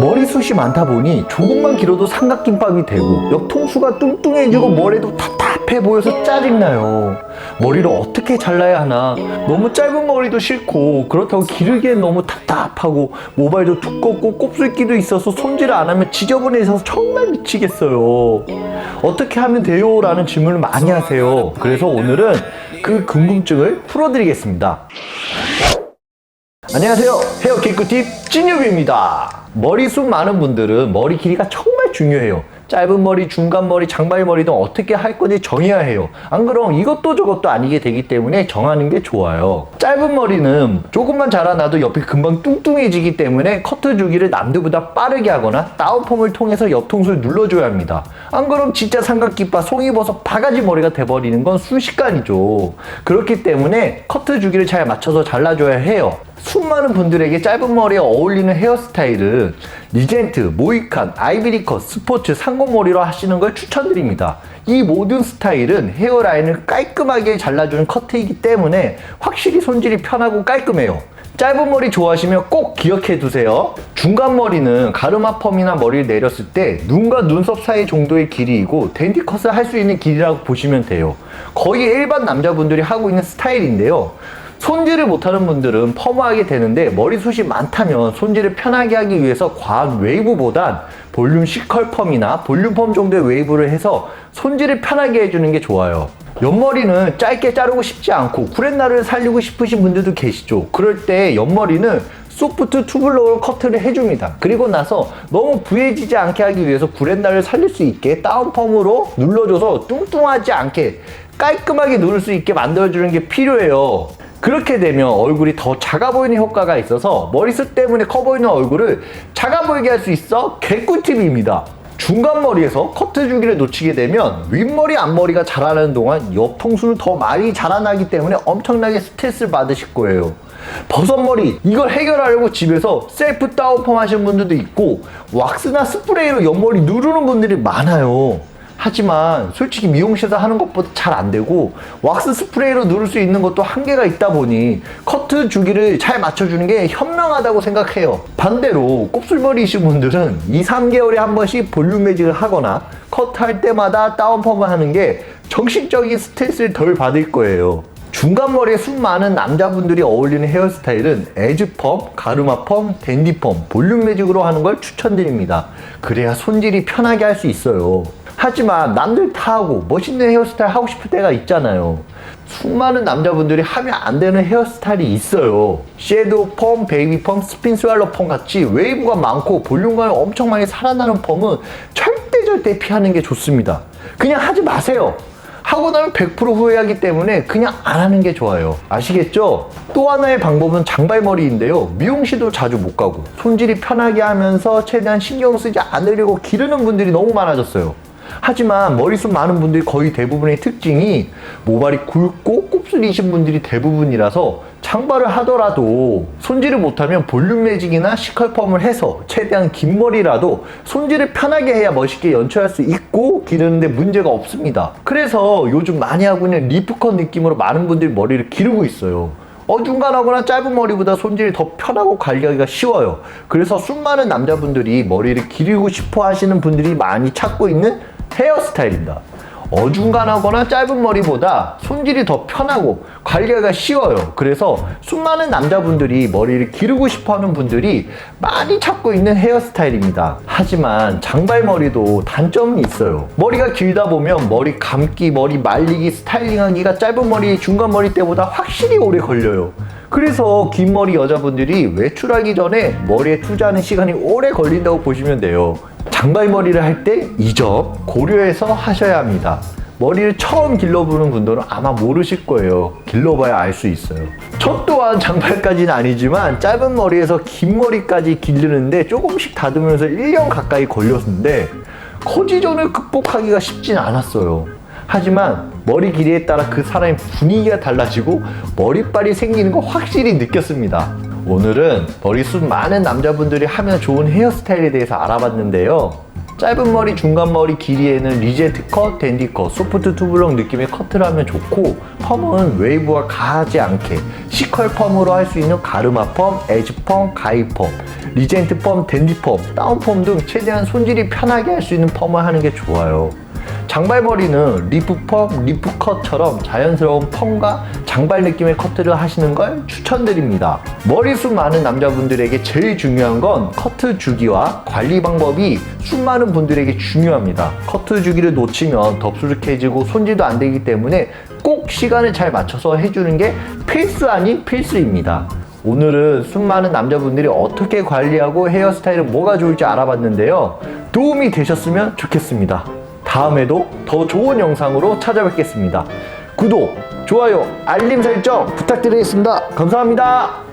머리숱이 많다 보니 조금만 길어도 삼각김밥이 되고 옆통수가 뚱뚱해지고 머리도 답답해 보여서 짜증나요. 머리를 어떻게 잘라야 하나 너무 짧은 머리도 싫고 그렇다고 기르기엔 너무 답답하고 모발도 두껍고 곱슬기도 있어서 손질을 안 하면 지저분해서 정말 미치겠어요. 어떻게 하면 돼요? 라는 질문을 많이 하세요. 그래서 오늘은 그 궁금증을 풀어드리겠습니다. 안녕하세요. 헤어 개꿀팁 찐유비입니다. 머리숱 많은 분들은 머리 길이가 정말 중요해요. 짧은 머리, 중간 머리, 장발 머리 등 어떻게 할 건지 정해야 해요. 안 그럼 이것도 저것도 아니게 되기 때문에 정하는 게 좋아요. 짧은 머리는 조금만 자라나도 옆이 금방 뚱뚱해지기 때문에 커트 주기를 남들보다 빠르게 하거나 다운펌을 통해서 옆통수를 눌러줘야 합니다. 안 그럼 진짜 삼각김밥, 송이버섯, 바가지 머리가 돼버리는 건 순식간이죠. 그렇기 때문에 커트 주기를 잘 맞춰서 잘라줘야 해요. 수많은 분들에게 짧은 머리에 어울리는 헤어스타일은 리젠트, 모이칸, 아이비리컷, 스포츠, 상고머리로 하시는 걸 추천드립니다. 이 모든 스타일은 헤어라인을 깔끔하게 잘라주는 커트이기 때문에 확실히 손질이 편하고 깔끔해요. 짧은 머리 좋아하시면 꼭 기억해 두세요. 중간 머리는 가르마 펌이나 머리를 내렸을 때 눈과 눈썹 사이 정도의 길이이고 댄디 컷을 할 수 있는 길이라고 보시면 돼요. 거의 일반 남자분들이 하고 있는 스타일인데요. 손질을 못하는 분들은 펌하게 되는데 머리숱이 많다면 손질을 편하게 하기 위해서 과한 웨이브보단 볼륨 C컬 펌이나 볼륨 펌 정도의 웨이브를 해서 손질을 편하게 해주는 게 좋아요. 옆머리는 짧게 자르고 싶지 않고 구렛나루를 살리고 싶으신 분들도 계시죠. 그럴 때 옆머리는 소프트 투블러로 커트를 해줍니다. 그리고 나서 너무 부해지지 않게 하기 위해서 구렛나루를 살릴 수 있게 다운펌으로 눌러줘서 뚱뚱하지 않게 깔끔하게 누를 수 있게 만들어주는 게 필요해요. 그렇게 되면 얼굴이 더 작아 보이는 효과가 있어서 머리숱 때문에 커 보이는 얼굴을 작아 보이게 할 수 있어 개꿀팁입니다. 중간 머리에서 커트 주기를 놓치게 되면 윗머리 앞머리가 자라는 동안 옆통수는 더 많이 자라나기 때문에 엄청나게 스트레스를 받으실 거예요. 버섯머리 이걸 해결하려고 집에서 셀프 다운펌 하시는 분들도 있고 왁스나 스프레이로 옆머리 누르는 분들이 많아요. 하지만 솔직히 미용실에서 하는 것보다 잘 안 되고 왁스 스프레이로 누를 수 있는 것도 한계가 있다 보니 커트 주기를 잘 맞춰주는 게 현명하다고 생각해요. 반대로 곱슬머리이신 분들은 2, 3개월에 한 번씩 볼륨 매직을 하거나 커트할 때마다 다운펌을 하는 게 정신적인 스트레스를 덜 받을 거예요. 중간 머리에 숱 많은 남자분들이 어울리는 헤어스타일은 에즈펌, 가르마펌, 댄디펌, 볼륨 매직으로 하는 걸 추천드립니다. 그래야 손질이 편하게 할 수 있어요. 하지만 남들 다 하고 멋있는 헤어스타일 하고 싶을 때가 있잖아요. 수많은 남자분들이 하면 안 되는 헤어스타일이 있어요. 섀도우 펌, 베이비 펌, 스핀 스왈로 펌 같이 웨이브가 많고 볼륨감이 엄청 많이 살아나는 펌은 절대 절대 피하는 게 좋습니다. 그냥 하지 마세요. 하고 나면 100% 후회하기 때문에 그냥 안 하는 게 좋아요. 아시겠죠? 또 하나의 방법은 장발머리인데요. 미용실도 자주 못 가고 손질이 편하게 하면서 최대한 신경 쓰지 않으려고 기르는 분들이 너무 많아졌어요. 하지만 머리숱 많은 분들이 거의 대부분의 특징이 모발이 굵고 곱슬이신 분들이 대부분이라서 장발을 하더라도 손질을 못하면 볼륨 매직이나 시컬펌을 해서 최대한 긴 머리라도 손질을 편하게 해야 멋있게 연출할 수 있고 기르는데 문제가 없습니다. 그래서 요즘 많이 하고 있는 리프컷 느낌으로 많은 분들이 머리를 기르고 있어요. 어중간하거나 짧은 머리보다 손질이 더 편하고 관리하기가 쉬워요. 그래서 수많은 남자분들이 머리를 기르고 싶어 하시는 분들이 많이 찾고 있는 헤어스타일입니다. 어중간하거나 짧은 머리보다 손질이 더 편하고 관리하기가 쉬워요. 그래서 수많은 남자분들이 머리를 기르고 싶어 하는 분들이 많이 찾고 있는 헤어스타일입니다. 하지만 장발머리도 단점이 있어요. 머리가 길다 보면 머리 감기, 머리 말리기, 스타일링하기가 짧은 머리, 중간 머리 때보다 확실히 오래 걸려요. 그래서 긴 머리 여자분들이 외출하기 전에 머리에 투자하는 시간이 오래 걸린다고 보시면 돼요. 장발머리를 할 때 이 점 고려해서 하셔야 합니다. 머리를 처음 길러보는 분들은 아마 모르실 거예요. 길러봐야 알 수 있어요. 저 또한 장발까지는 아니지만 짧은 머리에서 긴 머리까지 기르는데 조금씩 다듬으면서 1년 가까이 걸렸는데 커지존을 극복하기가 쉽진 않았어요. 하지만 머리 길이에 따라 그 사람의 분위기가 달라지고 머리빨이 생기는 거 확실히 느꼈습니다. 오늘은 머리숱 많은 남자분들이 하면 좋은 헤어스타일에 대해서 알아봤는데요. 짧은 머리, 중간 머리 길이에는 리제트 컷, 댄디 컷, 소프트 투블럭 느낌의 커트를 하면 좋고 펌은 웨이브가 가하지 않게 시컬 펌으로 할 수 있는 가르마 펌, 에지 펌, 가이 펌, 리젠트 펌, 댄디 펌, 다운 펌 등 최대한 손질이 편하게 할 수 있는 펌을 하는 게 좋아요. 장발머리는 리프 펌, 리프 컷처럼 자연스러운 펌과 장발 느낌의 커트를 하시는 걸 추천드립니다. 머리숱 많은 남자분들에게 제일 중요한 건 커트 주기와 관리 방법이 숱 많은 분들에게 중요합니다. 커트 주기를 놓치면 덥수룩해지고 손질도 안 되기 때문에 꼭 시간을 잘 맞춰서 해주는 게 필수 아닌 필수입니다. 오늘은 숱 많은 남자분들이 어떻게 관리하고 헤어스타일은 뭐가 좋을지 알아봤는데요. 도움이 되셨으면 좋겠습니다. 다음에도 더 좋은 영상으로 찾아뵙겠습니다. 구독, 좋아요, 알림 설정 부탁드리겠습니다. 감사합니다.